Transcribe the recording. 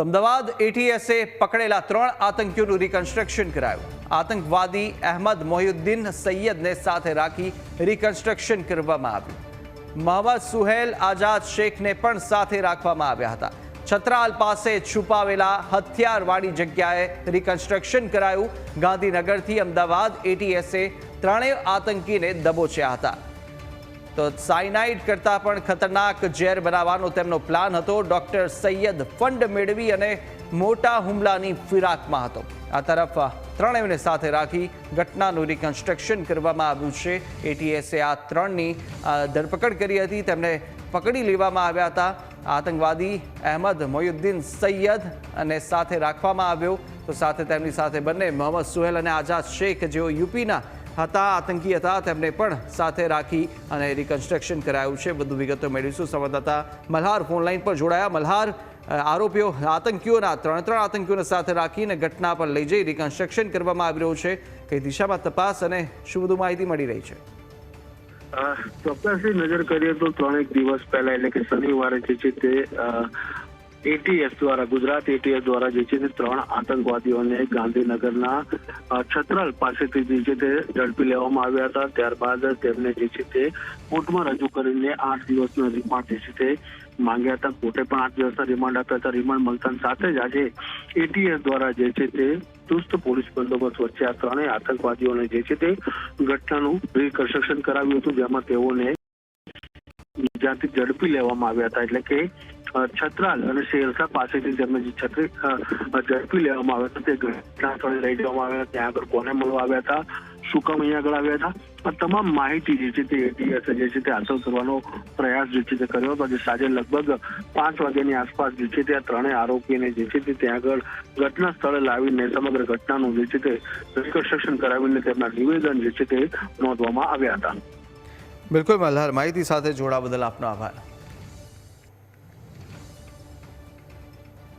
તો અમદાવાદ એટીએસે પકડેલા ત્રણ આતંકીઓનું રિકન્સ્ટ્રક્શન કરાયું. આતંકવાદી અહેમદ મોહિઉદ્દીન સૈયદને સાથે રાખી રિકન્સ્ટ્રક્શન કરવામાં આવ્યું. મોહમ્મદ સુહેલ આઝાદ શેખને પણ સાથે રાખવામાં આવ્યા હતા. છત્રાલ પાસે છુપાવેલા હથિયારવાળી જગ્યાએ રિકન્સ્ટ્રક્શન કરાયું. ગાંધીનગરથી અમદાવાદ એટીએસે ત્રણેય આતંકીને દબોચ્યા હતા. તો સાયનાઇડ કરતાં પણ ખતરનાક ઝેર બનાવવાનો તેમનો પ્લાન હતો. ડોક્ટર સૈયદ ફંડ મેળવી અને મોટા હુમલાની ફિરાકમાં હતો. આ તરફ ત્રણેયને સાથે રાખી ઘટનાનું રિકન્સ્ટ્રક્શન કરવામાં આવ્યું છે. એટીએસે આ ત્રણની ધરપકડ કરી હતી. તેમને પકડી લેવામાં આવ્યા હતા. આતંકવાદી અહેમદ મોયુદ્દીન સૈયદ અને સાથે રાખવામાં આવ્યો. તો સાથે તેમની સાથે બંને મોહમ્મદ સુહેલ અને આઝાદ શેખ, જેઓ યુપીના હતા આતંકી હતા. તેમને પણ સાથે રાખી અને રિકન્સ્ટ્રક્શન કરાયું છે. વધુ વિગતો મેળવીશું. સંવાદદાતા મલ્હાર ફોનલાઈન પર જોડાયા. મલ્હાર આરોપીઓ આતંકીઓના ત્રણ ત્રણ આતંકીઓને સાથે રાખીને ઘટના પર લઈ જઈ રિકન્સ્ટ્રક્શન કરવામાં આવી રહ્યું છે. કઈ દિશામાં તપાસ અને શું બધું માહિતી મળી રહી છે? ચોક્કસથી નજર કરીએ તો ત્રણેક દિવસ પહેલા એટલે કે શનિવારે જે છે તે એટીએસ દ્વારા, ગુજરાત એટીએસ દ્વારા જે છે તે ત્રણ આતંકવાદીઓને ગાંધીનગરના છત્રલ પાસેથી જે છે તે ઝડપી લેવામાં આવ્યા હતા. ત્યારબાદ તેમને જે છે તે કોર્ટમાં રજૂ કરીને આઠ દિવસનો રિમાન્ડ જે છે તે માંગ્યા હતા. કોર્ટે પણ આઠ દિવસના રિમાન્ડ આપ્યા હતા. રિમાન્ડ મળતા સાથે જ આજે એટીએસ દ્વારા જે છે તે ચુસ્ત પોલીસ બંદોબસ્ત વચ્ચે આ ત્રણેય આતંકવાદીઓને જે છે તે ઘટનાનું રિકન્સ્ટ્રક્શન કરાવ્યું હતું, જેમાં તેઓને જ્યાંથી ઝડપી લેવામાં આવ્યા હતા. એટલે કે છત્રાલ અને શેરસા પાસેથી તેમને જે છત્રી ઝડપી લેવામાં આવ્યા હતા, તે ઘટના સ્થળે લઈ જવામાં આવ્યા ત્યાં આગળ કોને મળવા આવ્યા હતા? શું કામ અહીંયા આગળ આવ્યા હતા? આ તમામ માહિતી જે છે તે એટીએસ જે છે તે હાંસલ કરવાનો પ્રયાસ જે છે તે કર્યો હતો. જે સાંજે લગભગ પાંચ વાગ્યાની આસપાસ જે છે તે આ ત્રણેય આરોપીને જે છે તે ત્યાં આગળ ઘટના સ્થળે લાવીને, સમગ્ર ઘટનાનું જે છે તે રિકન્સ્ટ્રક્શન કરાવીને તેમના નિવેદન જે છે તે નોંધવામાં આવ્યા હતા. બિલકુલ મલ્હાર માહિતી સાથે જોડા બદલ આપનો આભાર.